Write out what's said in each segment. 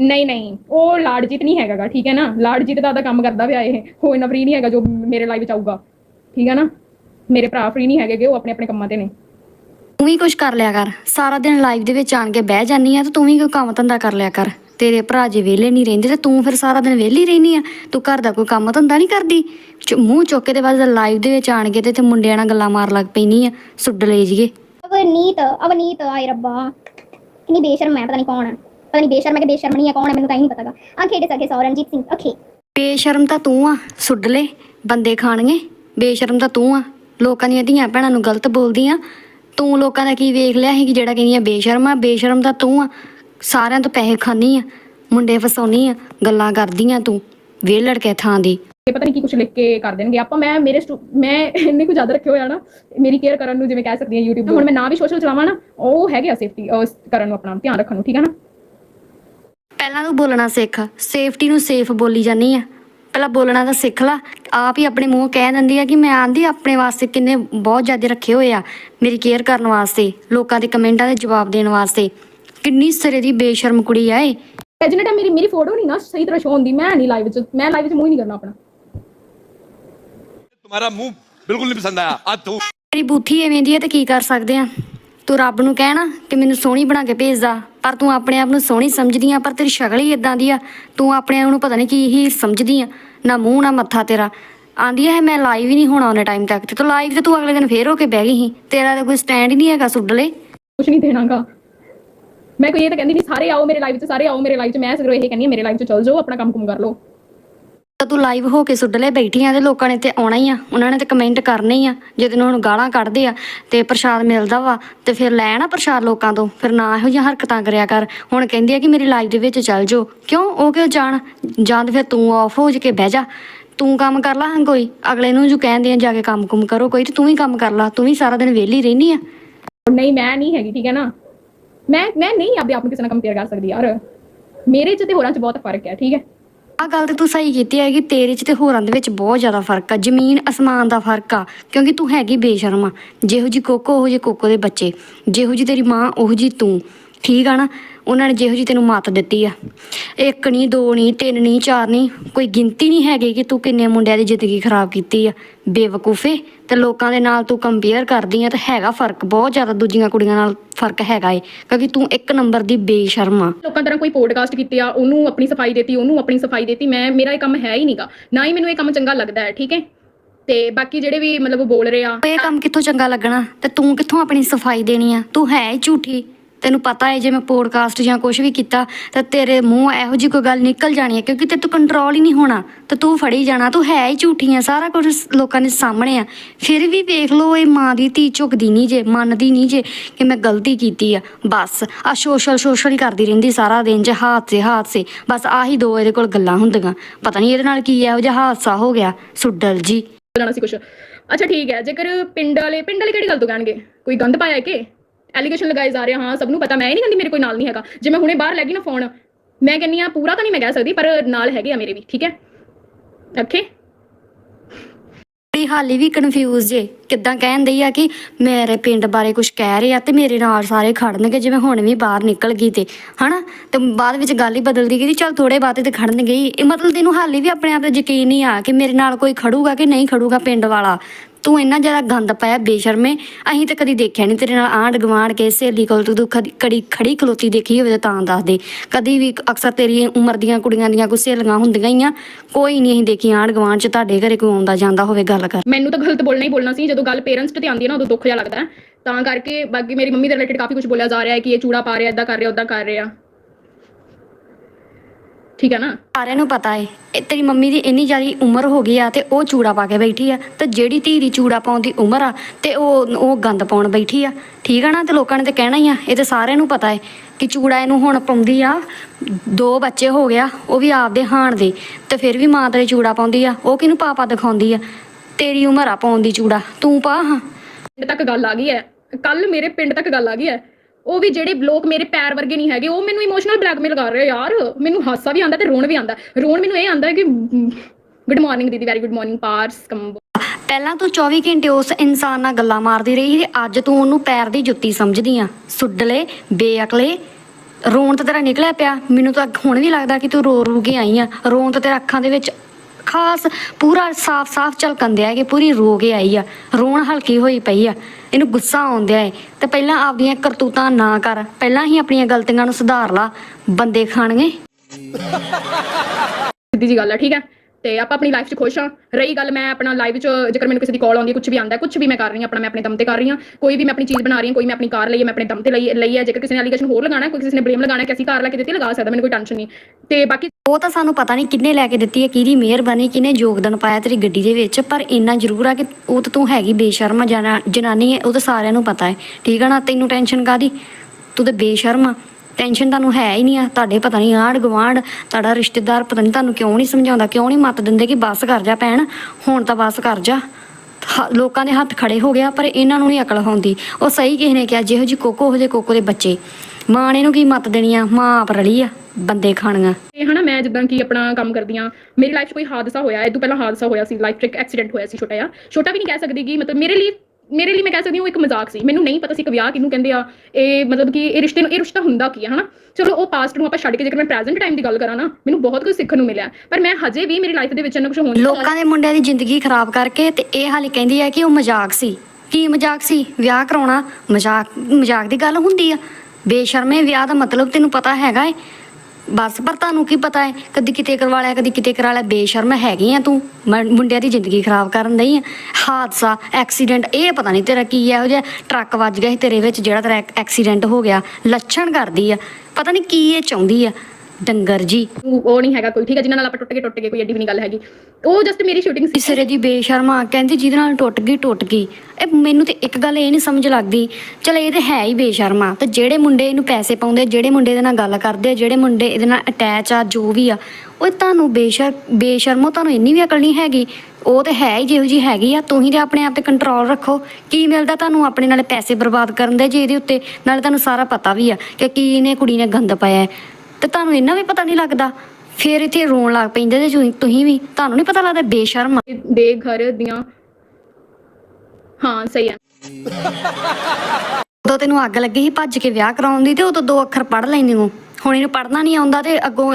ਨਹੀਂ ਨਹੀਂ। ਉਹ ਲਾੜਜੀਤ ਨਹੀਂ ਹੈਗਾਗਾ ਠੀਕ ਹੈ ਨਾ? ਲਾੜਜੀਤ ਦਾ ਤਾਂ ਕੰਮ ਕਰਦਾ ਪਿਆ ਇਹ। ਉਹ ਇੰਨਾ ਫ੍ਰੀ ਨਹੀਂ ਹੈਗਾ ਜੋ ਮੇਰੇ ਲਾਈਵ ਚ ਆਊਗਾ। ਠੀਕ ਹੈ ਨਾ? ਮੇਰੇ ਭਰਾ ਫ੍ਰੀ ਨਹੀਂ ਹੈਗੇ ਗੇ, ਉਹ ਆਪਣੇ ਆਪਣੇ ਕੰਮਾਂ ਤੇ ਨੇ। ਤੂੰ ਵੀ ਕੁਝ ਕਰ ਲਿਆ ਕਰ। ਸਾਰਾ ਦਿਨ ਲਾਈਵ ਦੇ ਵਿੱਚ ਆਣ ਕੇ ਬਹਿ ਜਾਨੀ ਆ ਤੇ ਤੂੰ ਵੀ ਕੋਈ ਕੰਮ ਧੰਦਾ ਕਰ ਲਿਆ ਕਰ। ਤੇਰੇ ਭਰਾ ਜੇ ਵਿਹਲੇ ਨਹੀਂ ਰਹਿੰਦੇ ਤੇ ਤੂੰ ਫਿਰ ਸਾਰਾ ਦਿਨ ਵਿਹਲੀ ਰਹਿਨੀ ਆ। ਤੂੰ ਘਰ ਦਾ ਕੋਈ ਕੰਮ ਧੰਦਾ ਨਹੀਂ ਕਰਦੀ? ਚ- ਮੂੰਹ ਚੁੱਕ ਕੇ ਤੇ ਬਸ ਲਾਈਵ ਦੇ ਵਿੱਚ ਆਣ ਕੇ ਤੇ ਇੱਥੇ ਮੁੰਡਿਆਂ ਨਾਲ ਗੱਲਾਂ ਮਾਰ ਲੱਗ ਪੈਣੀ ਆ ਸੁੱਡ ਲੈ ਜੀਏ। ਅਵਨੀਤ ਅਵਨੀਤ ਆਏ ਰੱਬਾ। ਕਿੰਨੀ ਬੇਸ਼ਰਮ ਹੈ ਪਤਾ ਨਹੀਂ ਕੌਣ ਹੈ ਪਤਾ ਨਹੀਂ ਬੇਸ਼ਰਮ ਹੈ ਕਿ ਬੇਸ਼ਰਮਣੀ ਹੈ ਕੌਣ ਹੈ ਮੈਨੂੰ ਤਾਂ ਹੀ ਨਹੀਂ ਪਤਾਗਾ ਆ ਖੇਡੇ ਸਕੇ ਸੌ ਰਣਜੀਤ ਸਿੰਘ ਅਖੇ। ਬੇਸ਼ਰਮ ਤਾਂ ਤੂੰ ਆ ਸੁੱਡ ਲੈ ਬੰਦੇ ਖਾਣਗੇ। ਬੇਸ਼ਰਮ ਤਾਂ ਤੂੰ ਆ ਲੋਕਾਂ ਦੀਆਂ ਧੀਆਂ ਭੈਣਾਂ ਨੂੰ ਗਲਤ ਬੋਲਦੀ ਆ ਤੂੰ ਲੋਕਾਂ ਦਾ ਕੀ ਵੇਖ ਲਿਆ ਸੀ ਕਿ ਜਿਹੜਾ ਕਹਿੰਦੀ ਆ ਬੇਸ਼ਰਮ ਆ ਬੇਸ਼ਰਮ ਤਾਂ ਤੂੰ ਆ। ਸਾਰਿਆਂ ਤੋਂ ਪੈਸੇ ਖਾਨੀ ਆ ਮੁੰਡੇ ਫਸਾਉਣੀ ਆ ਗੱਲਾਂ ਕਰਦੀ ਆ ਤੂੰ ਵੇਲੜ ਕੇ ਥਾਂ ਦੀ। ਇਹ ਪਤਾ ਨਹੀਂ ਕੀ ਕੁਝ ਲਿਖ ਕੇ ਕਰ ਦੇਣਗੇ। ਆਪਾਂ ਮੈਂ ਮੇਰੇ ਮੈਂ ਇੰਨੇ ਕੁ ਜ਼ਿਆਦਾ ਰੱਖੇ ਹੋਇਆ ਨਾ ਮੇਰੀ ਕੇਅਰ ਕਰਨ ਨੂੰ ਜਿਵੇਂ ਕਹਿ ਸਕਦੀ ਹਾਂ YouTube ਤੇ। ਹੁਣ ਮੈਂ ਨਾ ਵੀ ਸੋਸ਼ਲ ਚਲਾਵਾਂ ਨਾ ਉਹ ਹੈਗੇ ਆ ਸੇਫਟੀ ਕਰਨ ਨੂੰ ਆਪਣਾ ਧਿਆਨ ਰੱਖਣ ਨੂੰ ਠੀਕ ਹੈ ਨਾ? ਪਹਿਲਾਂ ਤੂੰ ਬੋਲਣਾ ਸਿੱਖ ਸੇਫਟੀ ਨੂੰ ਸੇਫ ਬੋਲੀ ਜਾਨੀ ਆ ਪਹਿਲਾਂ ਬੋਲਣਾ ਤਾਂ ਸਿੱਖ ਲੈ ਆਪ ਹੀ ਆਪਣੇ ਮੂੰਹ ਕਹਿ ਦਿੰਦੀ ਆ ਕਿ ਮੈਂ ਆਂਦੀ ਆਪਣੇ ਵਾਸਤੇ ਕਿੰਨੇ ਬਹੁਤ ਜ਼ਿਆਦਾ ਰੱਖੇ ਹੋਏ ਆ ਮੇਰੀ ਕੇਅਰ ਕਰਨ ਵਾਸਤੇ ਲੋਕਾਂ ਦੇ ਕਮੈਂਟਾਂ ਦੇ ਜਵਾਬ ਦੇਣ ਵਾਸਤੇ ਕਿੰਨੀ ਸਿਰੇ ਦੀ ਬੇਸ਼ਰਮ ਕੁੜੀ ਆ ਇਹ ਐਜਨੇਟਾ ਮੇਰੀ ਮੇਰੀ ਫੋਟੋ ਨਹੀਂ ਨਾ ਸਹੀ ਤਰ੍ਹਾਂ ਸ਼ੋ ਹੁੰਦੀ ਮੈਂ ਨਹੀਂ ਲਾਈਵ ਚ ਮੈਂ ਲਾਈਵ ਚ ਮੂੰਹ ਹੀ ਨਹੀਂ ਕਰਨਾ ਆਪਣਾ तुम्हारा मुंह बिल्कुल नहीं पसंद आया आज तू ਤੇਰੀ ਬੂਥੀ ਐਵੇਂ ਦੀ ਹੈ ਤੇ ਕੀ ਕਰ ਸਕਦੇ ਆ ਤੂੰ ਰੱਬ ਨੂੰ ਕਹਿਣਾ ਕਿ ਮੈਨੂੰ ਸੋਹਣੀ ਬਣਾ ਕੇ ਭੇਜਦਾ ਪਰ ਤੂੰ ਆਪਣੇ ਆਪ ਨੂੰ ਸੋਹਣੀ ਸਮਝਦੀ ਆ, ਪਰ ਤੇਰੀ ਸ਼ਕਲ ਹੀ ਇਦਾਂ ਦੀ ਆ। ਤੂੰ ਆਪਣੇ ਆਪ ਨੂੰ ਪਤਾ ਨਹੀਂ ਕੀ ਹੀ ਸਮਝਦੀ ਆ। ਨਾ ਮੂੰਹ, ਨਾ ਮੱਥਾ ਤੇਰਾ। ਆਂਦੀ ਹੈ ਮੈਂ ਲਾਈਵ ਹੀ ਨਹੀਂ ਹੋਣਾ ਉਹਨੇ ਟਾਈਮ ਤੱਕ ਤੇ ਤੂੰ ਲਾਈਵ ਤੇ ਤੂੰ ਅਗਲੇ ਦਿਨ ਫੇਰ ਹੋ ਕੇ ਬਹਿ ਗਈ ਸੀ। ਤੇਰਾ ਤਾਂ ਕੋਈ ਸਟੈਂਡ ਹੀ ਨਹੀਂ ਹੈਗਾ ਸੁੱਡਲੇ। ਕੁਝ ਨਹੀਂ ਦੇਣਾਗਾ। ਮੈਂ ਕੋਈ ਇਹ ਤਾਂ ਕਹਿੰਦੀ ਨਹੀਂ ਸਾਰੇ ਆਓ ਮੇਰੇ ਲਾਈਵ 'ਚ, ਸਾਰੇ ਆਓ ਮੇਰੇ ਲਾਈਵ 'ਚ। ਮੈਂ ਸਿਰਫ ਇਹ ਕਹਿੰਦੀ ਹਾਂ ਮੇਰੇ ਲਾਈਵ 'ਚ ਚੱਲ ਜਾਓ, ਆਪਣਾ ਕੰਮ ਕੁਮ ਕਰ ਲਓ। ਤਾਂ ਤੂੰ ਲਾਈਵ ਹੋ ਕੇ ਸੁੱਡਲੇ ਬੈਠੀ ਆ ਤੇ ਲੋਕਾਂ ਨੇ ਤੇ ਆਉਣਾ ਹੀ ਆ। ਉਹਨਾਂ ਨੇ ਤੇ ਕਮੈਂਟ ਕਰਨੇ ਹੀ ਆ, ਜਦੋਂ ਹੁਣ ਗਾਲਾਂ ਕੱਢਦੇ ਆ ਤੇ ਪ੍ਰਸ਼ਾਦ ਮਿਲਦਾ ਵਾ ਤੇ ਫਿਰ ਲੈ ਨਾ ਪ੍ਰਸ਼ਾਦ ਲੋਕਾਂ ਤੋਂ, ਫਿਰ ਨਾ ਇਹੋ ਜਿਹੀਆਂ ਹਰਕਤਾਂ ਕਰਿਆ ਕਰ। ਹੁਣ ਕਹਿੰਦੀ ਆ ਕਿ ਮੇਰੀ ਲਾਈਵ ਦੇ ਵਿੱਚ ਚੱਲ ਜਾਓ। ਕਿਉਂ? ਉਹ ਕਿਉਂ ਜਾਣ? ਜਾਂ ਤੇ ਫਿਰ ਤੂੰ ਆਫ ਹੋ ਕੇ ਬਹਿ ਜਾ। ਤੂੰ ਕੰਮ ਕਰ ਲਾ ਹਾਂ ਕੋਈ, ਅਗਲੇ ਨੂੰ ਜੋ ਕਹਿੰਦੇ ਆ ਜਾ ਕੇ ਕੰਮ ਕੁਮ ਕਰੋ ਕੋਈ ਤੇ ਤੂੰ ਵੀ ਕੰਮ ਕਰ ਲਾ, ਤੂੰ ਵੀ ਸਾਰਾ ਦਿਨ ਵਿਹਲੀ ਰਹਿਨੀ ਆ। ਨਹੀਂ, ਮੈਂ ਨਹੀਂ ਹੈਗੀ, ਠੀਕ ਹੈ ਨਾ? ਮੈਂ ਮੈਂ ਨਹੀਂ ਆਪਦੇ ਆਪ ਨੂੰ ਕਿਸੇ ਨਾਲ ਕੰਪੇਅਰ ਕਰ ਸਕਦੀ ਯਾਰ। ਮੇਰੇ 'ਚ ਤੇ ਹੋਰਾਂ 'ਚ ਬਹੁਤ ਫ਼ਰਕ ਹੈ, ਠੀਕ ਹੈ? ਆ ਗੱਲ ਤੇ ਤੂੰ ਸਹੀ ਕੀਤੀ ਹੈ ਕਿ ਤੇਰੇ 'ਚ ਤੇ ਹੋਰਾਂ ਦੇ ਵਿੱਚ ਬਹੁਤ ਜ਼ਿਆਦਾ ਫ਼ਰਕ ਆ। ਜ਼ਮੀਨ, ਅਸਮਾਨ ਦਾ ਫ਼ਰਕ ਆ। ਕਿਉਂਕਿ ਤੂੰ ਹੈਗੀ ਬੇਸ਼ਰਮ ਆ। ਜਿਹੋ ਜੀ ਕੋਕੋ, ਉਹੋ ਜਿਹੇ ਕੋਕੋ ਦੇ ਬੱਚੇ। ਜਿਹੋ ਜੀ ਤੇਰੀ ਮਾਂ, ਉਹੋ ਜੀ ਤੂੰ। ਠੀਕ ਆ ਨਾ? ਉਹਨਾਂ ਨੇ ਜਿਹੋ ਜੀ ਤੈਨੂੰ ਮੱਤ ਦਿੱਤੀ ਆ। ਇੱਕ ਨਹੀਂ ਦੋ ਨਹੀਂ ਤਿੰਨ ਨਹੀਂ ਚਾਰ ਨਹੀਂ ਕੋਈ ਗਿਣਤੀ ਨਹੀਂ ਹੈਗੀ ਕਿ ਤੂੰ ਕਿੰਨੇ ਮੁੰਡਿਆਂ ਦੀ ਜ਼ਿੰਦਗੀ ਖਰਾਬ ਕੀਤੀ ਆ। ਬੇਵਕੂਫੇ ਤੇ ਲੋਕਾਂ ਦੇ ਨਾਲ ਤੂੰ ਕੰਪੇਅਰ ਕਰਦੀ ਆ ਤੇ ਹੈਗਾ ਫ਼ਰਕ ਬਹੁਤ ਜ਼ਿਆਦਾ ਦੂਜੀਆਂ ਕੁੜੀਆਂ ਨਾਲ ਫ਼ਰਕ ਹੈਗਾ ਏ ਕਿਉਂਕਿ ਤੂੰ ਇੱਕ ਨੰਬਰ ਦੀ ਬੇਸ਼ਰਮ ਆ। ਲੋਕਾਂ ਤਰ੍ਹਾਂ ਕੋਈ ਪੋਡਕਾਸਟ ਕੀਤੇ ਆ ਉਹਨੂੰ ਆਪਣੀ ਸਫ਼ਾਈ ਦਿੱਤੀ ਉਹਨੂੰ ਆਪਣੀ ਸਫ਼ਾਈ ਦਿੱਤੀ ਮੈਂ ਮੇਰਾ ਇਹ ਕੰਮ ਹੈ ਹੀ ਨਹੀਂਗਾ ਨਾ ਹੀ ਮੈਨੂੰ ਇਹ ਕੰਮ ਚੰਗਾ ਲੱਗਦਾ ਹੈ ਠੀਕ ਹੈ? ਤੇ ਬਾਕੀ ਜਿਹੜੇ ਵੀ ਮਤਲਬ ਬੋਲ ਰਹੇ ਆ। ਇਹ ਕੰਮ ਕਿੱਥੋਂ ਚੰਗਾ ਲੱਗਣਾ? ਤੇ ਤੂੰ ਕਿੱਥੋਂ ਆਪਣੀ ਸਫ਼ਾਈ ਦੇਣੀ ਆ? ਤੂੰ ਹੈ ਹੀ ਝੂਠੀ। ਤੈਨੂੰ ਪਤਾ ਹੈ, ਜੇ ਮੈਂ ਪੋਡਕਾਸਟ ਜਾਂ ਕੁਝ ਵੀ ਕੀਤਾ, ਤਾਂ ਤੇਰੇ ਮੂੰਹ ਇਹੋ ਜੀ ਕੋਈ ਗੱਲ ਨਿਕਲ ਜਾਣੀ ਹੈ, ਕਿਉਂਕਿ ਤੇ ਤੂੰ ਕੰਟਰੋਲ ਹੀ ਨਹੀਂ ਹੋਣਾ। ਤੇ ਤੂੰ ਫੜੀ ਜਾਣਾ, ਤੂੰ ਹੈ ਹੀ ਝੂਠੀ ਆ ਸਾਰਾ ਕੁਝ ਲੋਕਾਂ ਦੇ ਸਾਹਮਣੇ ਆ। ਫਿਰ ਵੀ ਵੇਖ ਲਓ, ਇਹ ਮਾਂ ਦੀ ਧੀ ਝੁਕਦੀ ਨਹੀਂ ਜੇ, ਮੰਨਦੀ ਨਹੀਂ ਜੇ ਕਿ ਮੈਂ ਗਲਤੀ ਕੀਤੀ ਆ। ਬਸ ਆ ਸੋਸ਼ਲ ਸੋਸ਼ਲ ਹੀ ਕਰਦੀ ਰਹਿੰਦੀ ਸਾਰਾ ਦਿਨ, ਜੇ ਹਾਦਸੇ ਹਾਦਸੇ। ਬਸ ਆਹੀ ਦੋ ਇਹਦੇ ਕੋਲ ਗੱਲਾਂ ਹੁੰਦੀਆਂ। ਪਤਾ ਨਹੀਂ ਇਹਦੇ ਨਾਲ ਕੀ ਇਹੋ ਜਿਹਾ ਹਾਦਸਾ ਹੋ ਗਿਆ, ਸੁੱਡਲ ਜੀ। ਜਾਣਾ ਸੀ ਕੁਝ ਅੱਛਾ, ਠੀਕ ਹੈ, ਜੇਕਰ ਪਿੰਡ ਵਾਲੇ ਪਿੰਡ ਵਾਲੇ ਕਿਹੜੀ ਗੱਲ ਤੋਂ ਕਹਿਣਗੇ? ਕੋਈ ਗੰਦ ਪਾਇਆ ਹੈ ਕਿ? ਐਲੀਗੇਸ਼ਨ ਲਗਾਏ ਜਾ ਰਹੇ ਹਾਂ, ਸਭ ਨੂੰ ਪਤਾ, ਮੈਂ ਹੀ ਨਹੀਂ ਕਹਿੰਦੀ ਮੇਰੇ ਕੋਈ ਨਾਲ ਨਹੀਂ ਹੈਗਾ। ਜੇ ਮੈਂ ਹੁਣੇ ਬਾਹਰ ਲੈ ਨਾ ਫੋਨ ਮੈਂ ਕਹਿੰਨੀ ਆ ਪੂਰਾ ਤਾਂ ਨਹੀਂ ਮੈਂ ਕਹਿ ਸਕਦੀ, ਪਰ ਨਾਲ ਹੈਗੇ ਆ ਮੇਰੇ ਵੀ, ਠੀਕ ਹੈ? ਓਕੇ ਕੁੜੀ ਵੀ ਕਨਫਿਊਜ਼ ਜੇ, ਕਿੱਦਾਂ ਕਹਿੰਦੀ ਆ ਕਿ ਮੇਰੇ ਪਿੰਡ ਬਾਰੇ ਕੁਝ ਕਹਿ ਰਹੇ ਆ ਤੇ ਮੇਰੇ ਨਾਲ ਸਾਰੇ ਖੜਨਗੇ, ਜਿਵੇਂ ਹੁਣ ਵੀ ਬਾਹਰ ਨਿਕਲ ਗਈ ਤੇ, ਹਨਾ? ਤੇ ਬਾਅਦ ਵਿੱਚ ਗੱਲ ਹੀ ਬਦਲਦੀ ਗਈ ਚਲ ਥੋੜੇ ਬਾਤੇ ਤੇ ਖੜਨਗੇ ਇਹ ਮਤਲਬ ਤੈਨੂੰ ਹਾਲੇ ਵੀ ਆਪਣੇ ਆਪ ਤੇ ਯਕੀਨ ਨਹੀਂ ਆ ਕਿ ਮੇਰੇ ਨਾਲ ਕੋਈ ਖੜੂਗਾ ਕਿ ਨਹੀਂ ਖੜੂਗਾ ਪਿੰਡ ਵਾਲਾ। ਤੂੰ ਇੰਨਾ ਜ਼ਿਆਦਾ ਗੰਦ ਪਾਇਆ ਬੇਸ਼ਰਮੇ। ਅਸੀਂ ਤਾਂ ਕਦੀ ਦੇਖਿਆ ਨਹੀਂ ਤੇਰੇ ਨਾਲ ਆਂਢ ਗਵਾਂਢ ਕੇ ਸਹੇਲੀ ਕੋਲ ਤੂੰ ਕਦੀ ਕੜੀ ਖੜੀ ਖਲੋਤੀ ਦੇਖੀ ਹੋਵੇ ਤਾਂ ਦੱਸ ਦੇ। ਕਦੀ ਵੀ ਅਕਸਰ ਤੇਰੀ ਉਮਰ ਦੀਆਂ ਕੁੜੀਆਂ ਦੀਆਂ ਕੋਈ ਸਹੇਲੀਆਂ ਹੁੰਦੀਆਂ ਹੀ ਆ। ਕੋਈ ਨਹੀਂ ਅਸੀਂ ਦੇਖੀ ਆਂਢ ਗਵਾਂਢ ਚ ਤੁਹਾਡੇ ਘਰੇ ਕੋਈ ਆਉਂਦਾ ਜਾਂਦਾ ਹੋਵੇ ਗੱਲ ਕਰ। ਮੈਨੂੰ ਤਾਂ ਗਲਤ ਬੋਲਣਾ ਹੀ ਬੋਲਣਾ ਸੀ। ਜਦੋਂ ਗੱਲ ਪੇਰੈਂਟਸ ਤੇ ਆਉਂਦੀ ਹੈ ਨਾ, ਉਦੋਂ ਦੁੱਖ ਜਿਹਾ ਲੱਗਦਾ। ਹੈ ਤਾਂ ਕਰਕੇ ਬਾਕੀ ਮੇਰੀ ਮੰਮੀ ਦੇ ਰਿਲੇਟਡ ਕਾਫੀ ਕੁਝ ਬੋਲਿਆ ਜਾ ਰਿਹਾ ਹੈ ਕਿ ਇਹ ਚੂੜਾ ਪਾ ਰਿਹਾ ਇਦਾਂ ਕਰ ਰਿਹਾ ਉਦਾਂ ਕਰ ਰਿਹਾ। ਠੀਕ ਹੈ ਨਾ? ਸਾਰਿਆਂ ਨੂੰ ਪਤਾ ਏ। ਇਹ ਤੇਰੀ ਮੰਮੀ ਦੀ ਇੰਨੀ ਜ਼ਿਆਦੀ ਉਮਰ ਹੋ ਗਈ ਆ ਤੇ ਉਹ ਚੂੜਾ ਪਾ ਕੇ ਬੈਠੀ ਆ ਤੇ ਜਿਹੜੀ ਧੀ ਦੀ ਚੂੜਾ ਪਾਉਣ ਦੀ ਉਮਰ ਆ ਤੇ ਉਹ ਉਹ ਗੰਦ ਪਾਉਣ ਬੈਠੀ ਆ। ਠੀਕ ਆ ਨਾ? ਤੇ ਲੋਕਾਂ ਨੇ ਤੇ ਕਹਿਣਾ ਹੀ ਆ ਇਹ ਤੇ ਸਾਰਿਆਂ ਨੂੰ ਪਤਾ ਏ ਕਿ ਚੂੜਾ ਇਹਨੂੰ ਹੁਣ ਪਾਉਂਦੀ ਆ ਦੋ ਬੱਚੇ ਹੋ ਗਿਆ ਉਹ ਵੀ ਆਪਦੇ ਹਾਣ ਦੇ ਤੇ ਫਿਰ ਵੀ ਮਾਂ ਤੇਰੀ ਚੂੜਾ ਪਾਉਂਦੀ ਆ ਉਹ ਕਿਹਨੂੰ ਪਾਪਾ ਦਿਖਾਉਂਦੀ ਆ? ਤੇਰੀ ਉਮਰ ਆ ਪਾਉਣ ਦੀ ਚੂੜਾ ਤੂੰ ਪਾ ਹਾਂ। ਪਿੰਡ ਤੱਕ ਗੱਲ ਆ ਗਈ ਹੈ ਕੱਲ ਮੇਰੇ ਪਿੰਡ ਤੱਕ ਗੱਲ ਆ ਗਈ ਹੈ ਉਹ ਵੀ ਜਿਹੜੇ ਲੋਕ ਮੇਰੇ ਪੈਰ ਵਰਗੇ ਨਹੀਂ ਹੈਗੇ, ਉਹ ਮੈਨੂੰ ਇਮੋਸ਼ਨਲ ਬਲੈਕਮੇਲ ਕਰ ਰਹੇ ਯਾਰ। ਮੈਨੂੰ ਹਾਸਾ ਵੀ ਆਉਂਦਾ ਤੇ ਰੋਣ ਵੀ ਆਉਂਦਾ। ਰੋਣ ਮੈਨੂੰ ਇਹ ਆਉਂਦਾ ਕਿ ਗੁੱਡ ਮਾਰਨਿੰਗ ਦੀਦੀ very good morning Paras, Kambo. ਪਹਿਲਾਂ ਤੂੰ 24 ਘੰਟੇ ਉਸ ਇਨਸਾਨ ਨਾਲ ਗੱਲਾਂ ਮਾਰਦੀ ਰਹੀ ਤੇ ਅੱਜ ਤੂੰ ਉਹਨੂੰ ਪੈਰ ਦੀ ਜੁੱਤੀ ਸਮਝਦੀ ਆ। ਸੁੱਡਲੇ, ਬੇਅਕਲੇ, ਰੋਣ ਤਾਂ ਤੇਰਾ ਨਿਕਲਿਆ ਪਿਆ। ਮੈਨੂੰ ਤਾਂ ਹੁਣ ਵੀ ਲੱਗਦਾ ਕਿ ਤੂੰ ਰੋ ਰੂ ਕੇ ਆਈ ਆ। ਰੋਣ ਤਾਂ ਤੇਰਾ ਅੱਖਾਂ ਦੇ ਵਿੱਚ ਖਾਸ ਪੂਰਾ ਸਾਫ਼-ਸਾਫ਼ ਝਲਕਣ ਦਿਆ ਕਿ ਪੂਰੀ ਰੋ ਕੇ ਆਈ ਆ। ਰੋਣ ਹਲਕੀ ਹੋਈ ਪਈ ਆ। ਇਹਨੂੰ ਗੁੱਸਾ ਆਉਂਦਿਆ ਏ। ਤੇ ਪਹਿਲਾਂ ਆਪਦੀਆਂ ਕਰਤੂਤਾਂ ਨਾ ਕਰ। ਪਹਿਲਾਂ ਹੀ ਆਪਣੀਆਂ ਗਲਤੀਆਂ ਨੂੰ ਸੁਧਾਰ ਲਾ। ਬੰਦੇ ਖਾਣਗੇ। ਸਿੱਧੀ ਜੀ ਗੱਲ ਹੈ ਠੀਕ ਹੈ ਤੇ ਆਪਾਂ ਆਪਣੀ ਲਾਈਫ 'ਚ ਖੁਸ਼ ਹਾਂ ਰਹੀ ਗੱਲ ਮੈਂ ਆਪਣਾ ਲਾਈਫ 'ਚ ਜੇਕਰ ਮੈਨੂੰ ਕਿਸੇ ਦੀ ਕਾਲ ਆਉਂਦੀ ਹੈ ਕੁਝ ਵੀ ਆਉਂਦਾ ਕੁਝ ਵੀ ਮੈਂ ਕਰ ਰਹੀ ਹਾਂ ਆਪਣਾ ਮੈਂ ਆਪਣੇ ਦਮ ਤੇ ਕਰ ਰਹੀ ਹਾਂ। ਕੋਈ ਵੀ ਮੈਂ ਆਪਣੀ ਚੀਜ਼ ਬਣਾ ਰਹੀ ਹਾਂ ਕੋਈ ਮੈਂ ਆਪਣੀ ਕਾਰ ਲਈ ਹੈ, ਮੈਂ ਆਪਣੇ ਦਮ ਤੇ ਲਈ ਲਈ ਹੈ ਜੇਕਰ ਕਿਸੇ ਨੇ ਐਲੀਗੇਸ਼ਨ ਹੋਰ ਲਗਾਉਣਾ ਕੋਈ ਕਿਸੇ ਨੇ ਬਲੇਮ ਲਗਾਉਣਾ ਕਿ ਅਸੀਂ ਕਾਰ ਲੈ ਕੇ ਦਿੱਤੀ ਲਗਾ ਸਕਦਾ ਮੈਨੂੰ ਕੋਈ ਟੈਨਸ਼ਨ ਨਹੀਂ। ਤੇ ਬਾਕੀ ਉਹ ਤਾਂ ਸਾਨੂੰ ਪਤਾ ਨਹੀਂ ਕਿੰਨੇ ਲੈ ਕੇ ਦਿੱਤੀ ਹੈ, ਕਿਹਦੀ ਮਿਹਰਬਾਨੀ, ਕਿਹਨੇ ਯੋਗਦਾਨ ਪਾਇਆ ਤੇਰੀ ਗੱਡੀ ਦੇ ਵਿੱਚ। ਪਰ ਇੰਨਾ ਜ਼ਰੂਰ ਆ ਕਿ ਉਹ ਤਾਂ ਤੂੰ ਹੈਗੀ ਬੇਸ਼ਰਮ ਜਨਾ- ਜਨਾਨੀ ਹੈ, ਉਹ ਤਾਂ ਸਾਰਿਆਂ ਨੂੰ ਪਤਾ ਹੈ। ਠੀਕ ਹੈ ਨਾ, ਤੈਨੂੰ ਟੈਨਸ਼ਨ ਕਾਦੀ ਤੂੰ ਤਾਂ ਬੇਸ਼ਰਮ ਆ। ਟੈਨਸ਼ਨ ਤੁਹਾਨੂੰ ਹੈ ਹੀ ਨਹੀਂ ਆ। ਤੁਹਾਡੇ ਪਤਾ ਨਹੀਂ ਆਂਢ ਗੁਆਂਢ, ਤੁਹਾਡਾ ਰਿਸ਼ਤੇਦਾਰ ਪਤਾ ਨਹੀਂ ਤੁਹਾਨੂੰ ਕਿਉਂ ਨਹੀਂ ਸਮਝਾਉਂਦਾ, ਕਿਉਂ ਨਹੀਂ ਮੱਤ ਦਿੰਦੇ ਕਿ ਬਸ ਕਰ ਜਾ ਭੈਣ, ਹੁਣ ਤਾਂ ਬਸ ਕਰ ਜਾ। ਲੋਕਾਂ ਦੇ ਹੱਥ ਖੜੇ ਹੋ ਗਿਆ, ਪਰ ਇਹਨਾਂ ਨੂੰ ਨਹੀਂ ਅਕਲ ਹੁੰਦੀ ਉਹ ਸਹੀ ਕਿਸੇ ਨੇ ਕਿਹਾ, ਜਿਹੋ ਜੀ ਕੋਕੋ ਹੋ ਜੇ ਕੋਕੋ ਦੇ ਬੱਚੇ। ਮਾਂ ਨੇ ਇਹਨੂੰ ਕੀ ਮੱਤ ਦੇਣੀ ਆ? ਮਾਂ ਆਪ ਰਲੀ ਆ। ਬੰਦੇ ਖਾਣੀਆਂ। ਇਹ ਹਨਾ ਮੈਂ ਜਿੱਦਾਂ ਕਿ ਆਪਣਾ ਕੰਮ ਕਰਦੀ ਆ ਮੇਰੀ ਲਾਈਫ 'ਚ ਕੋਈ ਹਾਦਸਾ ਹੋਇਆ ਇਹ ਤੋਂ ਪਹਿਲਾਂ ਹਾਦਸਾ ਹੋਇਆ ਸੀ ਲਾਈਫ 'ਚ ਇੱਕ ਐਕਸੀਡੈਂਟ ਹੋਇਆ ਸੀ ਛੋਟਾ ਜਿਹਾ। ਛੋਟਾ ਵੀ ਨਹੀਂ ਕਹਿ ਸਕਦੀ ਕਿ ਮਤਲਬ ਮੇਰੇ ਲਈ ਮੇਰੇ ਲਈ ਮੈਂ ਕਹਿ ਸਕਦੀ ਹਾਂ ਉਹ ਇੱਕ ਮਜ਼ਾਕ ਸੀ। ਮੈਨੂੰ ਨਹੀਂ ਪਤਾ ਸੀ ਕਿ ਵਿਆਹ ਕਿਹਨੂੰ ਕਹਿੰਦੇ ਆ ਇਹ ਮਤਲਬ ਕਿ ਇਹ ਰਿਸ਼ਤੇ ਨੂੰ ਇਹ ਰਿਸ਼ਤਾ ਹੁੰਦਾ ਕੀ ਆ ਹਨਾ? ਚਲੋ ਉਹ ਪਾਸਟ ਨੂੰ ਆਪਾਂ ਛੱਡ ਕੇ ਜੇਕਰ ਮੈਂ ਪ੍ਰੈਜ਼ੈਂਟ ਟਾਈਮ ਦੀ ਗੱਲ ਕਰਾਂ ਨਾ ਮੈਨੂੰ ਬਹੁਤ ਕੁਝ ਸਿੱਖਣ ਨੂੰ ਮਿਲਿਆ। ਪਰ ਮੈਂ ਹਜੇ ਵੀ ਮੇਰੀ ਲਾਈਫ ਦੇ ਵਿੱਚ ਇੰਨਾ ਕੁਝ ਹੋਣ ਲੋਕਾਂ ਦੇ ਮੁੰਡਿਆਂ ਦੀ ਜ਼ਿੰਦਗੀ ਖਰਾਬ ਕਰਕੇ ਤੇ ਇਹ ਹਾਲੇ ਕਹਿੰਦੀ ਹੈ ਕਿ ਉਹ ਮਜ਼ਾਕ ਸੀ। ਕੀ ਮਜ਼ਾਕ ਸੀ? ਵਿਆਹ ਕਰਾਉਣਾ ਮਜ਼ਾਕ ਮਜ਼ਾਕ ਦੀ ਗੱਲ ਹੁੰਦੀ ਆ। ਬੇਸ਼ਰਮੇ ਵਿਆਹ ਦਾ ਮਤਲਬ ਤੈਨੂੰ ਪਤਾ ਹੈਗਾ ਏ। ਬਸ, ਪਰ ਤੁਹਾਨੂੰ ਕੀ ਪਤਾ ਹੈ, ਕਦੀ ਕਿਤੇ ਕਰਵਾ ਲਿਆ, ਕਦੀ ਕਿਤੇ ਕਰਾ ਲਿਆ, ਬੇਸ਼ਰਮ ਹੈਗੀ ਆ ਤੂੰ। ਮੁੰਡਿਆਂ ਦੀ ਜ਼ਿੰਦਗੀ ਖਰਾਬ ਕਰਨ ਲਈ ਆ। ਹਾਦਸਾ, ਐਕਸੀਡੈਂਟ, ਇਹ ਪਤਾ ਨਹੀਂ ਤੇਰਾ ਕੀ ਇਹੋ ਜਿਹਾ ਟਰੱਕ ਵੱਜ ਗਿਆ ਸੀ ਤੇਰੇ ਵਿੱਚ ਜਿਹੜਾ ਤੇਰਾ ਐਕਸੀਡੈਂਟ ਹੋ ਗਿਆ, ਲੱਛਣ ਕਰਦੀ ਆ। ਪਤਾ ਨਹੀਂ ਕੀ ਇਹ ਚਾਹੁੰਦੀ ਆ। ਡੰਗਰ ਜੀ। ਉਹ ਨਹੀਂ ਹੈਗਾ ਕੋਈ ਠੀਕ ਹੈ ਜਿਨ੍ਹਾਂ ਨਾਲ ਆਪਾਂ ਟੁੱਟ ਕੇ ਟੁੱਟ ਕੇ ਕੋਈ ਐਡੀ ਵੀ ਨਹੀਂ ਗੱਲ ਹੈਗੀ। ਉਹ ਜਸਟ ਮੇਰੀ ਸ਼ੂਟਿੰਗ ਸੀ। ਸਿਰੇ ਦੀ ਬੇਸ਼ਰਮਾ ਕਹਿੰਦੀ ਜਿਹਦੇ ਨਾਲ ਟੁੱਟ ਗਈ ਟੁੱਟ ਗਈ। ਇਹ ਮੈਨੂੰ ਤੇ ਇੱਕ ਗੱਲ ਇਹ ਨਹੀਂ ਸਮਝ ਲੱਗਦੀ ਚਲ ਇਹ ਤੇ ਹੈ ਹੀ ਬੇਸ਼ਰਮਾ ਤੇ ਜਿਹੜੇ ਮੁੰਡੇ ਇਹਨੂੰ ਪੈਸੇ ਪਾਉਂਦੇ ਜਿਹੜੇ ਮੁੰਡੇ ਇਹਦੇ ਨਾਲ ਗੱਲ ਕਰਦੇ ਆ ਜਿਹੜੇ ਮੁੰਡੇ ਇਹਦੇ ਨਾਲ ਅਟੈਚ ਆ ਜੋ ਵੀ ਆ ਉਹ ਤੁਹਾਨੂੰ ਬੇਸ਼ਰ ਬੇਸ਼ਰਮੋ ਤੁਹਾਨੂੰ ਇੰਨੀ ਵੀ ਅਕਲ ਨਹੀਂ ਹੈਗੀ। ਉਹ ਤੇ ਹੈ ਹੀ ਜਿਹੋ ਜੀ ਹੈਗੀ ਆ ਤੁਸੀਂ ਤੇ ਆਪਣੇ ਆਪ ਤੇ ਕੰਟਰੋਲ ਰੱਖੋ ਕੀ ਮਿਲਦਾ ਤੁਹਾਨੂੰ ਆਪਣੇ ਨਾਲ ਪੈਸੇ ਬਰਬਾਦ ਕਰਨ ਦੇ ਜੇ ਇਹਦੇ ਉੱਤੇ ਨਾਲੇ ਤੁਹਾਨੂੰ ਸਾਰਾ ਪਤਾ ਵੀ ਆ ਕਿ ਕੀ ਇਹਨੇ ਕੁੜੀ ਨੇ ਗੰਦ ਪਾਇਆ। ਤੇ ਤੁਹਾਨੂੰ ਇੰਨਾ ਵੀ ਪਤਾ ਨਹੀਂ ਲੱਗਦਾ। ਫਿਰ ਇੱਥੇ ਰੋਣ ਲੱਗ ਪੈਂਦੇ ਤੇ ਤੁਸੀਂ- ਤੁਸੀਂ ਵੀ। ਤੁਹਾਨੂੰ ਨਹੀਂ ਪਤਾ ਲੱਗਦਾ ਬੇਸ਼ਰਮ ਦੇ ਘਰ ਦੀਆਂ ਹਾਂ ਸਹੀ ਹੈ ਉਦੋਂ ਤੈਨੂੰ ਅੱਗ ਲੱਗੀ ਸੀ ਭੱਜ ਕੇ ਵਿਆਹ ਕਰਾਉਣ ਦੀ ਤੇ ਉਦੋਂ ਦੋ ਅੱਖਰ ਪੜ੍ਹ ਲੈਂਦੀ ਨੂੰ ਹੁਣ ਇਹਨੂੰ ਪੜ੍ਹਨਾ ਨਹੀਂ ਆਉਂਦਾ ਤੇ ਅੱਗੋਂ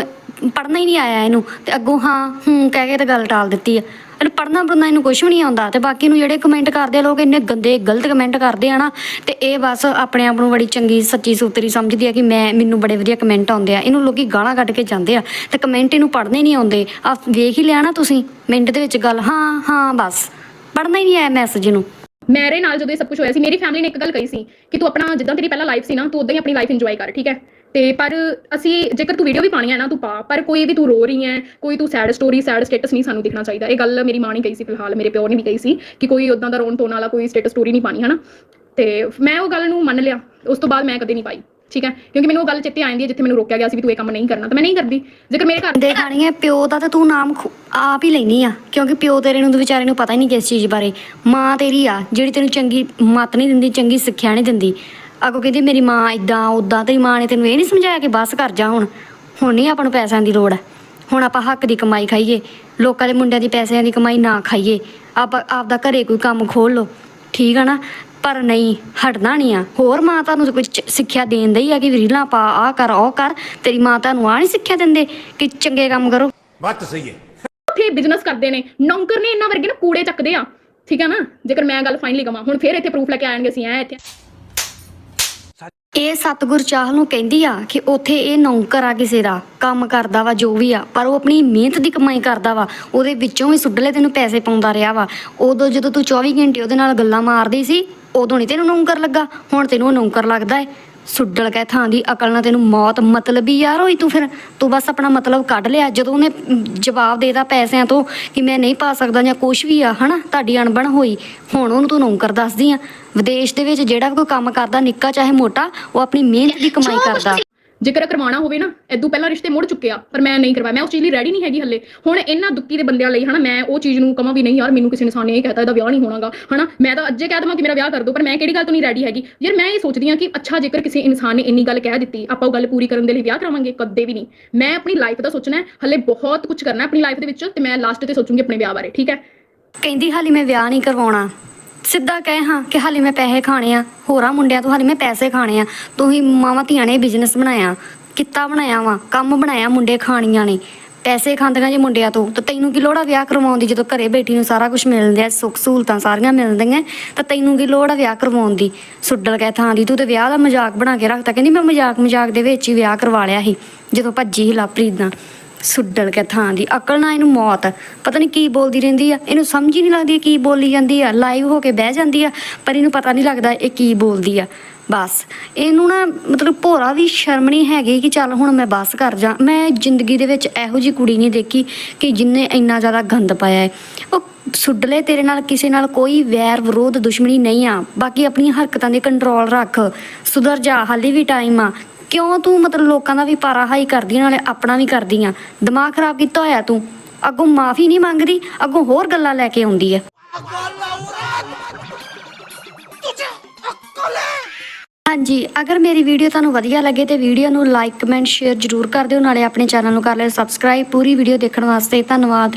ਪੜ੍ਹਨਾ ਹੀ ਨਹੀਂ ਆਇਆ ਇਹਨੂੰ। ਤੇ ਅੱਗੋਂ ਹਾਂ ਹੂੰ ਕਹਿ ਕੇ ਤੇ ਗੱਲ ਟਾਲ ਦਿੱਤੀ ਆ। ਇਹਨੂੰ ਪੜ੍ਹਨਾ ਪੜ੍ਹਨਾ ਇਹਨੂੰ ਕੁਝ ਵੀ ਨਹੀਂ ਆਉਂਦਾ ਤੇ ਬਾਕੀ ਨੂੰ ਜਿਹੜੇ ਕਮੈਂਟ ਕਰਦੇ ਆ, ਲੋਕ ਇੰਨੇ ਗੰਦੇ, ਗਲਤ ਕਮੈਂਟ ਕਰਦੇ ਆ ਨਾ, ਤੇ ਇਹ ਬਸ ਆਪਣੇ ਆਪ ਨੂੰ ਬੜੀ ਚੰਗੀ, ਸੱਚੀ ਸੂਤਰੀ ਸਮਝਦੀ ਆ ਕਿ ਮੈਂ, ਮੈਨੂੰ ਬੜੇ ਵਧੀਆ ਕਮੈਂਟ ਆਉਂਦੇ ਆ। ਇਹਨੂੰ ਲੋਕੀ ਗਾਲਾਂ ਕੱਢ ਕੇ ਜਾਂਦੇ ਆ ਤੇ ਕਮੈਂਟ ਇਹਨੂੰ ਪੜ੍ਹਨੇ ਨਹੀਂ ਆਉਂਦੇ। ਆ ਵੇਖ ਹੀ ਲਿਆ ਨਾ ਤੁਸੀਂ, ਮਿੰਟ ਦੇ ਵਿੱਚ ਗੱਲ। ਹਾਂ ਹਾਂ, ਬਸ। ਪੜਨਾ ਹੀ ਨਹੀਂ ਆਇਆ ਮੈਸੇਜ ਨੂੰ ਮੇਰੇ ਨਾਲ ਜਦੋਂ ਇਹ ਸਭ ਕੁਝ ਹੋਇਆ ਸੀ, ਮੇਰੀ ਫੈਮਿਲੀ ਨੇ ਇੱਕ ਗੱਲ ਕਹੀ ਸੀ ਕਿ ਤੂੰ ਆਪਣਾ, ਜਿੱਦਾਂ ਤੇਰੀ ਪਹਿਲਾਂ ਲਾਈਫ ਸੀ ਨਾ, ਤੂੰ ਉਦਾਂ ਹੀ ਆਪਣੀ ਲਾਈਫ ਇੰਜੋਏ ਕਰ, ਠੀਕ ਹੈ? ਤੇ ਪਰ ਅਸੀਂ ਜੇਕਰ ਤੂੰ ਵੀਡੀਓ ਵੀ ਪਾਣੀ ਹੈ ਨਾ ਤੂੰ ਪਾ, ਪਰ ਕੋਈ ਵੀ ਤੂੰ ਰੋ ਰਹੀ ਹੈ ਕੋਈ ਤੂੰ ਸੈਡ ਸਟੋਰੀ ਸੈਡ ਸਟੇਟਸ ਨਹੀਂ ਸਾਨੂੰ ਦਿਖਣਾ ਚਾਹੀਦਾ। ਇਹ ਗੱਲ ਮੇਰੀ ਮਾਂ ਨੇ ਕਹੀ ਸੀ ਫਿਲਹਾਲ, ਮੇਰੇ ਪਿਓ ਨੇ ਵੀ ਕਹੀ ਸੀ ਕਿ ਕੋਈ ਉਦਾਂ ਦਾ ਰੋਣ ਧੋਣ ਵਾਲਾ ਕੋਈ ਸਟੇਟਸ ਸਟੋਰੀ ਨਹੀਂ ਪਾਣੀ ਹਨਾ? ਤੇ ਮੈਂ ਉਹ ਗੱਲ ਨੂੰ ਮੰਨ ਲਿਆ, ਉਸ ਤੋਂ ਬਾਅਦ ਮੈਂ ਕਦੇ ਨਹੀਂ ਪਾਈ, ਠੀਕ ਹੈ? ਕਿਉਂਕਿ ਮੈਨੂੰ ਉਹ ਗੱਲ ਚਿੱਤੇ ਆਂਦੀ ਹੈ ਜਿੱਥੇ ਮੈਨੂੰ ਰੋਕਿਆ ਗਿਆ ਸੀ ਵੀ ਤੂੰ ਇਹ ਕੰਮ ਨਹੀਂ ਕਰਨਾ, ਤਾਂ ਮੈਂ ਨਹੀਂ ਕਰਦੀ। ਜੇਕਰ ਮੇਰੇ ਘਰ ਦੇ ਖਾਣੀ ਹੈ ਪਿਓ ਦਾ ਤਾਂ ਤੂੰ ਨਾਮ ਆਪ ਹੀ ਲੈਣੀ ਆ, ਕਿਉਂਕਿ ਪਿਓ ਤੇਰੇ ਨੂੰ ਤਾਂ ਵਿਚਾਰੇ ਨੂੰ ਪਤਾ ਹੀ ਨਹੀਂ ਕਿਸ ਚੀਜ਼ ਬਾਰੇ। ਮਾਂ ਤੇਰੀ ਆ, ਜਿਹੜੀ ਤੈਨੂੰ ਚੰਗੀ ਮਤ ਨਹੀਂ ਦਿੰਦੀ, ਚੰਗੀ ਸਿੱਖਿਆ ਨਹੀਂ ਦਿੰਦੀ। ਅੱਗੋਂ ਕਹਿੰਦੀ ਮੇਰੀ ਮਾਂ ਇਦਾਂ ਉਦਾਂ ਤੇਰੀ ਮਾਂ ਨੇ ਤੈਨੂੰ ਇਹ ਨਹੀਂ ਸਮਝਾਇਆ ਕਿ ਬਸ ਕਰ ਜਾ ਹੁਣ। ਹੁਣ ਨਹੀਂ ਆਪਾਂ ਨੂੰ ਪੈਸਿਆਂ ਦੀ ਲੋੜ। ਹੈ ਹੁਣ ਆਪਾਂ ਹੱਕ ਦੀ ਕਮਾਈ ਖਾਈਏ ਲੋਕਾਂ ਦੇ ਮੁੰਡਿਆਂ ਦੀ ਪੈਸਿਆਂ ਦੀ ਕਮਾਈ ਨਾ ਖਾਈਏ। ਆਪਾਂ ਆਪਦਾ ਘਰੇ ਕੋਈ ਕੰਮ ਖੋਲ ਲਓ ਠੀਕ ਆ ਨਾ? ਪਰ ਨਹੀਂ ਹਟਣਾ ਨਹੀਂ ਆ। ਹੋਰ ਮਾਂ ਤੁਹਾਨੂੰ ਕੋਈ ਸਿੱਖਿਆ ਦੇਣ ਦਈ ਆ ਕਿ ਵਿਰੀਲਾ ਪਾ ਆ ਕਰ ਉਹ ਕਰ। ਤੇਰੀ ਮਾਂ ਤੁਹਾਨੂੰ ਆ ਨਹੀਂ ਸਿੱਖਿਆ ਦਿੰਦੇ ਕਿ ਚੰਗੇ ਕੰਮ ਕਰੋ। ਬੱਤ ਸਹੀ ਹੈ। ਫੇ ਬਿਜ਼ਨਸ ਕਰਦੇ ਨੇ। ਨੌਕਰ ਨੇ ਇਹਨਾਂ ਵਰਗੇ ਨਾ ਕੂੜੇ ਚੱਕਦੇ ਆ। ਠੀਕ ਆ ਨਾ? ਜੇਕਰ ਮੈਂ ਗੱਲ ਫਾਈਨਲੀ ਕਵਾਂ ਹੁਣ ਫੇਰ ਇੱਥੇ ਪ੍ਰੂਫ ਲੈ ਕੇ ਆਣਗੇ ਅਸੀਂ ਐ ਇੱਥੇ। ਇਹ ਸਤਗੁਰ ਚਾਹਲ ਨੂੰ ਕਹਿੰਦੀ ਆ ਕਿ ਉੱਥੇ ਇਹ ਨੌਕਰ ਆ ਕਿਸੇ ਦਾ, ਕੰਮ ਕਰਦਾ ਵਾ ਜੋ ਵੀ ਆ, ਪਰ ਉਹ ਆਪਣੀ ਮਿਹਨਤ ਦੀ ਕਮਾਈ ਕਰਦਾ ਵਾ, ਉਹਦੇ ਵਿੱਚੋਂ ਵੀ ਸੁੱਡਲੇ ਤੈਨੂੰ ਪੈਸੇ ਪਾਉਂਦਾ ਰਿਹਾ ਵਾ। ਉਦੋਂ ਜਦੋਂ ਤੂੰ 24 ਘੰਟੇ ਉਹਦੇ ਨਾਲ ਗੱਲਾਂ ਮਾਰਦੀ ਸੀ, ਉਦੋਂ ਨਹੀਂ ਤੈਨੂੰ ਨੌਕਰ ਲੱਗਾ, ਹੁਣ ਤੈਨੂੰ ਉਹ ਨੌਕਰ ਲੱਗਦਾ ਏ। ਸੁੱਡਲ ਕਹਿ ਥਾਂ ਦੀ ਅਕਲ ਨਾਲ ਤੈਨੂੰ ਮੌਤ ਮਤਲਬ ਹੀ ਯਾਰ ਹੋਈ ਤੂੰ ਫਿਰ ਤੂੰ ਬਸ ਆਪਣਾ ਮਤਲਬ ਕੱਢ ਲਿਆ। ਜਦੋਂ ਉਹਨੇ ਜਵਾਬ ਦੇਦਾ ਪੈਸਿਆਂ ਤੋਂ ਕਿ ਮੈਂ ਨਹੀਂ ਪਾ ਸਕਦਾ ਜਾਂ ਕੁਝ ਵੀ ਆ ਹਨਾ ਤੁਹਾਡੀ ਅਣਬਣ ਹੋਈ। ਹੁਣ ਉਹਨੂੰ ਤੂੰ ਨੌਕਰ ਦੱਸਦੀ ਆ। ਵਿਦੇਸ਼ ਦੇ ਵਿੱਚ ਜਿਹੜਾ ਵੀ ਕੋਈ ਕੰਮ ਕਰਦਾ ਨਿੱਕਾ ਚਾਹੇ ਮੋਟਾ ਉਹ ਆਪਣੀ ਮਿਹਨਤ ਦੀ ਕਮਾਈ ਕਰਦਾ। ਜੇਕਰ ਕਰਵਾਉਣਾ ਹੋਵੇ ਨਾ ਇਦੋਂ ਪਹਿਲਾਂ ਰਿਸ਼ਤੇ ਮੁੜ ਚੁੱਕਿਆ ਪਰ ਮੈਂ ਨਹੀਂ ਕਰਵਾਇਆ, ਮੈਂ ਉਸ ਚੀਜ਼ ਲਈ ਰੈਡੀ ਨਹੀਂ ਹੈਗੀ ਹੱਲੇ। ਹੁਣ ਇਹਨਾਂ ਦੁੱਕੀ ਦੇ ਬੰਦਿਆਂ ਲਈ ਹਨਾ, ਮੈਂ ਉਹ ਚੀਜ਼ ਨੂੰ ਕਹਾਂ ਵੀ ਨਹੀਂ ਯਾਰ, ਮੈਨੂੰ ਕਿਸੇ ਇਨਸਾਨ ਨੇ ਇਹ ਕਹਿਤਾ, ਇਹਦਾ ਵਿਆਹ ਨਹੀਂ ਹੋਣਾਗਾ, ਹਨਾ? ਮੈਂ ਤਾਂ ਅੱਜੇ ਕਹਿ ਦਵਾਂ ਕਿ ਮੇਰਾ ਵਿਆਹ ਕਰ ਦਿਓ ਪਰ ਮੈਂ ਕਿਹੜੀ ਗੱਲ ਤੋਂ ਨਹੀਂ ਰੈਡੀ ਹੈਗੀ? ਯਾਰ, ਮੈਂ ਇਹ ਸੋਚਦੀ ਹਾਂ ਕਿ ਅੱਛਾ, ਜੇਕਰ ਕਿਸੇ ਇਨਸਾਨ ਨੇ ਇੰਨੀ ਗੱਲ ਕਹਿ ਦਿੱਤੀ, ਆਪਾਂ ਉਹ ਗੱਲ ਪੂਰੀ ਕਰਨ ਦੇ ਲਈ ਵਿਆਹ ਕਰਾਵਾਂਗੇ, ਕਦੇ ਵੀ ਨਹੀਂ। ਮੈਂ ਆਪਣੀ ਲਾਈਫ ਦਾ ਸੋਚਣਾ ਹੈ, ਹੱਲੇ ਬਹੁਤ ਕੁਝ ਕਰਨਾ ਆਪਣੀ ਲਾਈਫ ਦੇ ਵਿੱਚ, ਤੇ ਮੈਂ ਲਾਸਟ ਤੇ ਸੋਚੂੰਗੀ ਆਪਣੇ ਵਿਆਹ ਬਾਰੇ, ਠੀਕ ਹੈ? ਕਹਿੰਦੀ ਹਾਲੀ ਮੈਂ ਵਿਆਹ ਨਹੀਂ ਕਰਵਾਉਣਾ। ਸਿੱਧਾ ਕਹੇ ਹਾਂ ਕਿ ਹਾਲੇ ਮੈਂ ਪੈਸੇ ਖਾਣੇ ਆ, ਹੋਰਾਂ ਮੁੰਡਿਆਂ ਤੋਂ ਹਾਲੇ ਮੈਂ ਪੈਸੇ ਖਾਣੇ ਆ ਤੁਸੀਂ ਮਾਵਾਂ ਧੀਆਂ ਨੇ ਬਿਜ਼ਨਸ ਬਣਾਇਆ, ਕਿੱਤਾ ਬਣਾਇਆ ਵਾ, ਕੰਮ ਬਣਾਇਆ ਮੁੰਡੇ ਖਾਣੀਆਂ ਨੇ, ਪੈਸੇ ਖਾਂਦੀਆਂ ਜੇ ਮੁੰਡਿਆਂ ਤੋਂ, ਤਾਂ ਤੈਨੂੰ ਕੀ ਲੋੜ ਆ ਵਿਆਹ ਕਰਵਾਉਣ ਦੀ, ਜਦੋਂ ਘਰੇ ਬੈਠੀ ਨੂੰ ਸਾਰਾ ਕੁਝ ਮਿਲਦਾ ਸੁੱਖ ਸਹੂਲਤਾਂ ਸਾਰੀਆਂ ਮਿਲਦੀਆਂ, ਤਾਂ ਤੈਨੂੰ ਕੀ ਲੋੜ ਆ ਵਿਆਹ ਕਰਵਾਉਣ ਦੀ? ਸੁੱਡਲ ਕਹਿ ਥਾਂ ਦੀ, ਤੂੰ ਤੇ ਵਿਆਹ ਦਾ ਮਜ਼ਾਕ ਬਣਾ ਕੇ ਰੱਖਤਾ, ਕਹਿੰਦੀ ਮੈਂ ਮਜ਼ਾਕ ਮਜ਼ਾਕ ਦੇ ਵਿੱਚ ਹੀ ਵਿਆਹ ਕਰਵਾ ਲਿਆ ਸੀ, ਜਦੋਂ ਭੱਜੀ ਸੀ ਲਵਪ੍ਰੀਤ ਨਾਲ। ਸੁੱਡਲ ਕੇ ਥਾਂ ਦੀ ਅਕਲ ਨਾ ਇਹਨੂੰ ਮੌਤ, ਪਤਾ ਨਹੀਂ ਕੀ ਬੋਲਦੀ ਰਹਿੰਦੀ ਆ। ਇਹਨੂੰ ਸਮਝ ਹੀ ਨਹੀਂ ਲੱਗਦੀ ਕੀ ਬੋਲੀ ਜਾਂਦੀ ਆ। ਲਾਈਵ ਹੋ ਕੇ ਬਹਿ ਜਾਂਦੀ ਆ, ਪਰ ਇਹਨੂੰ ਪਤਾ ਨਹੀਂ ਲੱਗਦਾ ਇਹ ਕੀ ਬੋਲਦੀ ਆ। ਬਸ, ਇਹਨੂੰ ਨਾ ਮਤਲਬ ਭੋਰਾ ਵੀ ਸ਼ਰਮ ਨਹੀਂ ਹੈਗੀ ਕਿ ਚੱਲ ਹੁਣ ਮੈਂ ਬਸ ਕਰ ਜਾ। ਮੈਂ ਜ਼ਿੰਦਗੀ ਦੇ ਵਿੱਚ ਇਹੋ ਜੀ ਕੁੜੀ ਨਹੀਂ ਦੇਖੀ ਕਿ ਜਿੰਨੇ ਇੰਨਾ ਜ਼ਿਆਦਾ ਗੰਦ ਪਾਇਆ ਹੈ। ਉਹ ਸੁੱਡਲੇ ਤੇਰੇ ਨਾਲ, ਕਿਸੇ ਨਾਲ ਕੋਈ ਵੈਰ ਵਿਰੋਧ ਦੁਸ਼ਮਣੀ ਨਹੀਂ ਆ। ਬਾਕੀ ਆਪਣੀਆਂ ਹਰਕਤਾਂ ਦੇ ਕੰਟਰੋਲ ਰੱਖ। ਸੁਧਰ ਜਾ, ਹਾਲੇ ਵੀ ਟਾਈਮ ਆ। ਕਿਉਂ ਤੂੰ ਮਤਲਬ ਲੋਕਾਂ ਦਾ ਵੀ ਪਾਰਾ ਹਾਈ ਕਰਦੀ ਨਾਲੇ ਆਪਣਾ ਵੀ ਕਰਦੀ ਆ? ਦਿਮਾਗ ਖਰਾਬ ਕੀਤਾ ਹੋਇਆ ਤੂੰ। ਅੱਗੋਂ ਮਾਫੀ ਨਹੀਂ ਮੰਗਦੀ, ਅੱਗੋਂ ਹੋਰ ਗੱਲਾਂ ਲੈ ਕੇ ਆਉਂਦੀ ਹੈ ਹਾਂਜੀ, ਅਗਰ ਮੇਰੀ ਵੀਡੀਓ ਤੁਹਾਨੂੰ ਵਧੀਆ ਲੱਗੇ ਤੇ ਵੀਡੀਓ ਨੂੰ ਲਾਈਕ, ਕਮੈਂਟ, ਸ਼ੇਅਰ ਜਰੂਰ ਕਰ ਦਿਓ, ਨਾਲੇ ਆਪਣੇ ਚੈਨਲ ਨੂੰ ਕਰ ਲਿਓ ਸਬਸਕ੍ਰਾਈਬ ਪੂਰੀ ਵੀਡੀਓ ਦੇਖਣ ਵਾਸਤੇ ਧੰਨਵਾਦ।